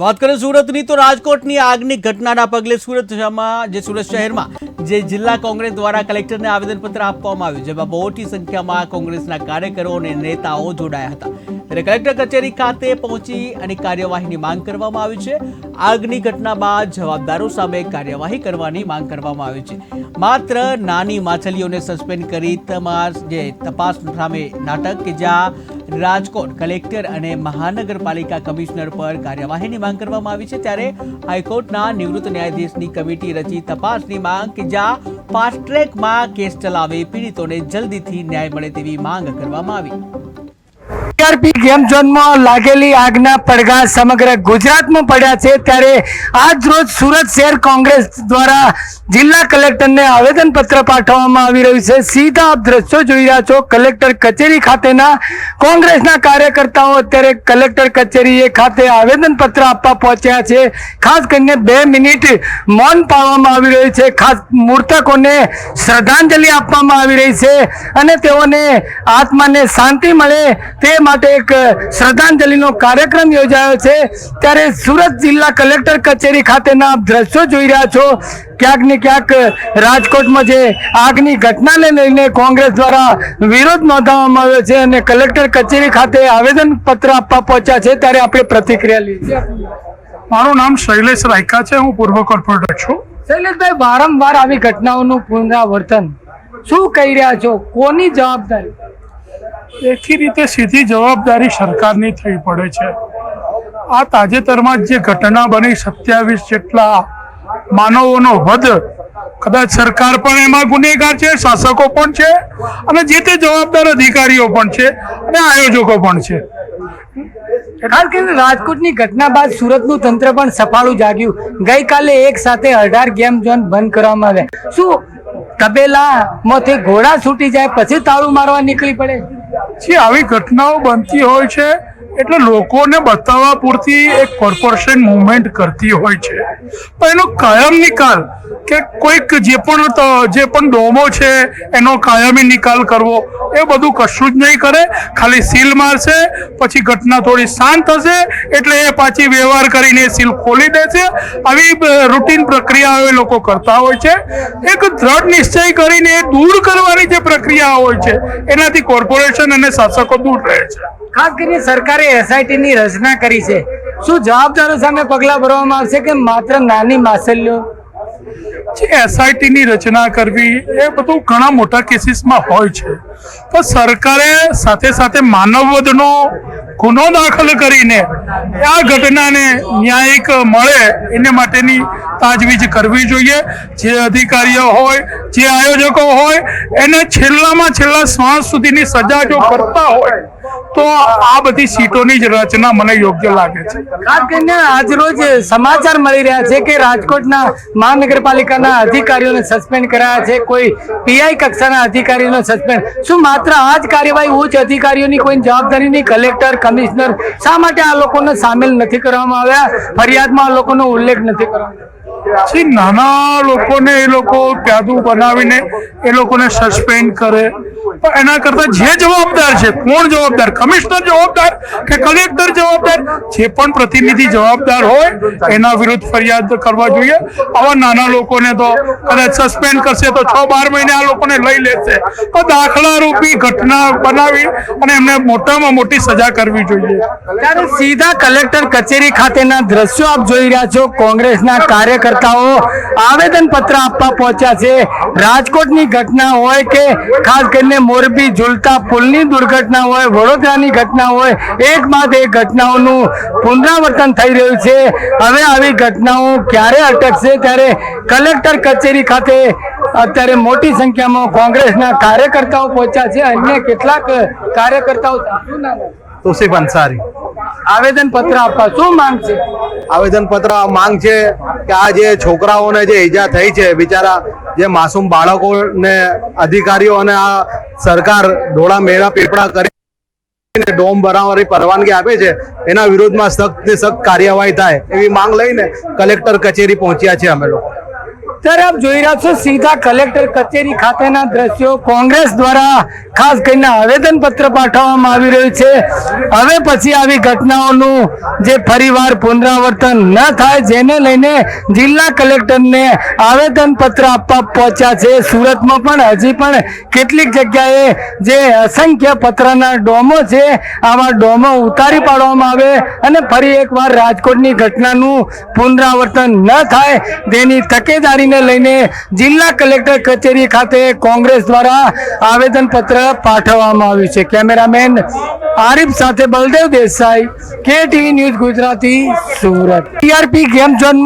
વાત કરીએ સુરતની તો રાજકોટની આગની ઘટનાના પગલે સુરતમાં જે સુરત શહેરમાં જે જિલ્લા કોંગ્રેસ દ્વારા કલેક્ટરને આવેદનપત્ર આપવામાં આવ્યું, જેમાં મોટી સંખ્યામાં કોંગ્રેસના કાર્યકરો અને નેતાઓ જોડાયા હતા. ત્યારે કલેક્ટર કચેરી ખાતે પહોંચી અને કાર્યવાહીની માંગ કરવામાં આવી છે. આગની ઘટના બાદ જવાબદારો સામે કાર્યવાહી કરવાની માંગ કરવામાં આવી છે. માત્ર નાની માછલીઓને સસ્પેન્ડ કરી તમાસ જે તપાસ સામે નાટક કે જ્યાં રાજકોટ કલેક્ટર અને મહાનગરપાલિકા કમિશનર પર કાર્યવાહીની માંગ કરવામાં આવી છે ત્યારે હાઈકોર્ટના નિવૃત્ત ન્યાયાધીશની કમિટી રચી તપાસની માંગ કે જ્યાં ફાસ્ટ ટ્રેકમાં કેસ ચલાવે, પીડિતોને જલ્દીથી ન્યાય મળે તેવી માંગ કરવામાં આવી. ટીઆરપી ગેમ ઝોનમાં લાગેલી આગના પડઘા સમગ્ર ગુજરાતમાં પડ્યા છે, ત્યારે આજ રોજ સુરત શહેર કોંગ્રેસ દ્વારા જિલ્લા કલેક્ટરને આવેદનપત્ર પાઠવવામાં આવી રહ્યું છે. સીધા આપ દ્રશ્યો જોઈ રહ્યા છો, કલેક્ટર કચેરી ખાતેના કોંગ્રેસના કાર્યકર્તાઓ અત્યારે કલેક્ટર કચેરી ખાતે આવેદનપત્ર આપવા પહોંચ્યા છે. ખાસ કરીને બે મિનિટ મૌન પાળવામાં આવી રહ્યું છે. ખાસ મૃતકોને શ્રદ્ધાંજલિ આપવામાં આવી રહી છે અને તેઓને આત્માને શાંતિ મળે તે માટે એક શ્રદ્ધાંજલિનો કાર્યક્રમ યોજાયો છે. ત્યારે સુરત જિલ્લા કલેક્ટર કચેરી ખાતેના દ્રશ્યો જોઈ રહ્યા છો. ક્યાંક ને ક્યાંક રાજકોટમાં જે આગની ઘટનાને લઈને કોંગ્રેસ દ્વારા વિરોધ નોંધાવવામાં આવ્યો છે અને કલેક્ટર કચેરી ખાતે આવેદન પત્ર આપવા પહોંચ્યા છે. ત્યારે આપણે પ્રતિક્રિયા લીધી મારું નામ શૈલેષ રાયકા છે. હું પૂર્વ કોર્પોરેટર છું. શૈલેષભાઈ વારંવાર આવી ઘટનાઓનું પુનરાવર્તન શું કહી રહ્યા છો? કોની જવાબદારી? એકી રીતે સીધી જવાબદારી સરકારની થઈ પડે છે. આ તાજેતરમાં જ ઘટના બની સત્યાવીસ જેટલા માનવોનો વધ, કદાચ સરકાર પણ એમાં ગુનેગાર છે, શાસકો પણ છે, અને જે તે જવાબદાર અધિકારીઓ પણ છે, અને આયોજકો પણ છે. ખાસ કરીને રાજકોટની ઘટના બાદ સુરતનું તંત્ર પણ સફાળું જાગ્યું. ગઈકાલે એક સાથે અઢાર ગેમ ઝોન બંધ કરવામાં આવ્યા. શું તબેલામાંથી ઘોડા છૂટી જાય પછી તાળું મારવા નીકળી પડે. આવી ઘટનાઓ બનતી હોય છે એટલે લોકોને બતાવવા પૂરતી એક કોર્પોરેશન મુવમેન્ટ કરતી હોય છે. પણ એનો કાયમ નિકાલ કે કોઈક જે પણ જે પણ ડોમો છે, એનો કાયમી નિકાલ કરવો, એ બધું કશું જ નહીં કરે. ખાલી સીલ મારશે, પછી ઘટના થોડી શાંત થશે, એટલે એ પાછી વ્યવહાર કરીને સીલ ખોલી દેશે. આવી રૂટીન પ્રક્રિયાઓ એ લોકો કરતા હોય છે. એક દ્રઢ નિશ્ચય કરીને એ દૂર કરવાની જે પ્રક્રિયા હોય છે, એનાથી કોર્પોરેશન અને શાસકો દૂર રહે છે. ખાસ કરીને સરકારે એસઆઈટી ની રચના કરી છે. શું જવાબદારો સામે પગલાં ભરવામાં આવશે કે માત્ર નાની માસલીઓ જે એસઆઈટી ની રચના કરવી એ બધું ઘણા મોટા કેસીસમાં હોય છે. પણ સરકારે સાથે સાથે માનવવધનો ગુનો દાખલ કરીને આ ઘટનાને ન્યાયિક મળે એને માટેની તાજવીજ કરવી જોઈએ. જે અધિકારીઓ હોય, જે આયોજકો હોય, એને છેલ્લામાં છેલ્લા શ્વાસ સુધીની સજા જો કરતા હોય, તો આ બધી સીટોની જ રચના મને યોગ્ય લાગે છે. ખાસ કરીને આજરોજ સમાચાર મળી રહ્યા છે કે રાજકોટના મહાનગરપાલિકાના અધિકારીઓને સસ્પેન્ડ કરાયા છે, કોઈ પીઆઈ કક્ષાના અધિકારીઓને સસ્પેન્ડ. શું માત્ર આ જ કાર્યવાહી, ઉચ્ચ અધિકારીઓની કોઈ જવાબદારી નહીં, કલેક્ટર કમિશનર શા માટે આ લોકોને સામેલ નથી કરવામાં આવ્યા ફરિયાદમાં આ લોકોનો ઉલ્લેખ નથી કરવામાં આવ્યો? જે નાના લોકોને એ લોકો પ્યાદું બનાવીને એ લોકોને સસ્પેન્ડ કરે. પણ એના કરતા જે જવાબદાર છે, કોણ જવાબદાર? કમિશનર જવાબદાર કે કલેક્ટર જવાબદાર? જે પણ પ્રતિનિધિ જવાબદાર હોય, એના વિરુદ્ધ ફરિયાદ કરવા જોઈએ. આવા નાના લોકોને તો કદાચ સસ્પેન્ડ કરશે તો છ બાર મહિને આ લોકોને લઈ લેશે. તો દાખલારૂપી ઘટના બનાવી અને એમને મોટામાં મોટી સજા કરવી જોઈએ. સીધા કલેક્ટર કચેરી ખાતેના દ્રશ્યો આપ જોઈ રહ્યા છો. કોંગ્રેસના કાર્યકર્તાઓ આવેદન પત્ર આપવા પહોંચ્યા છે. રાજકોટની ઘટના હોય કે ખાસ કરીને મોરબી ઝુલતા પુલની દુર્ઘટના હોય, વડોદરાની ઘટના હોય, એક બાદ એક ઘટનાઓનું પુનરાવર્તન થઈ રહ્યું છે. હવે આવી ઘટનાઓ ક્યારે અટકશે? ત્યારે કલેક્ટર કચેરી ખાતે અત્યારે મોટી સંખ્યામાં કોંગ્રેસના કાર્યકર્તાઓ પહોંચ્યા છે. અન્ય કેટલાક કાર્યકર્તાઓ શું નામ? આવેદન પત્ર આપવા શું માંગ છે? આવેદન પત્ર માંગ છે કે આ જે છોકરાઓને જે ઈજા થઈ છે, બિચારા જે માસૂમ બાળકોને અધિકારીઓ અને આ સરકાર ઢોળા મેળા પીપળા કરીને ડોમ બનાવવાની પરવાનગી આપે છે, એના વિરોધમાં સખ્ત સખ્ત કાર્યવાહી થાય એવી માંગ લઈને કલેક્ટર કચેરી પહોંચ્યા છે અમે લોકો. ત્યારે આપ જોઈ રહ્યા છો સીધા કલેક્ટર કચેરી ખાતેના દ્રશ્યો. કોંગ્રેસ દ્વારા ખાસ કરીને આવેદન પત્ર પાઠવવામાં આવી રહ્યું છે. હવે પછી આવી ઘટનાઓનું જે ફરીવાર પુનરાવર્તન ન થાય, જેને લઈને જિલ્લા કલેક્ટરને આવેદન પત્ર આપવા પહોંચ્યા છે. સુરતમાં પણ હજી પણ કેટલીક જગ્યાએ જે અસંખ્ય પત્રના ડોમો છે, આવા ડોમો ઉતારી પાડવામાં આવે અને ફરી એકવાર રાજકોટની ઘટનાનું પુનરાવર્તન ન થાય, તેની તકેદારીને લઈને જિલ્લા કલેક્ટર કચેરી ખાતે કોંગ્રેસ દ્વારા આવેદન પત્ર પાઠવવામાં આવ્યું છે. કેમેરામેન આરિફ સાથે બલદેવ દેસાઈ કે TV news Gujarati, Surat. TRP game zone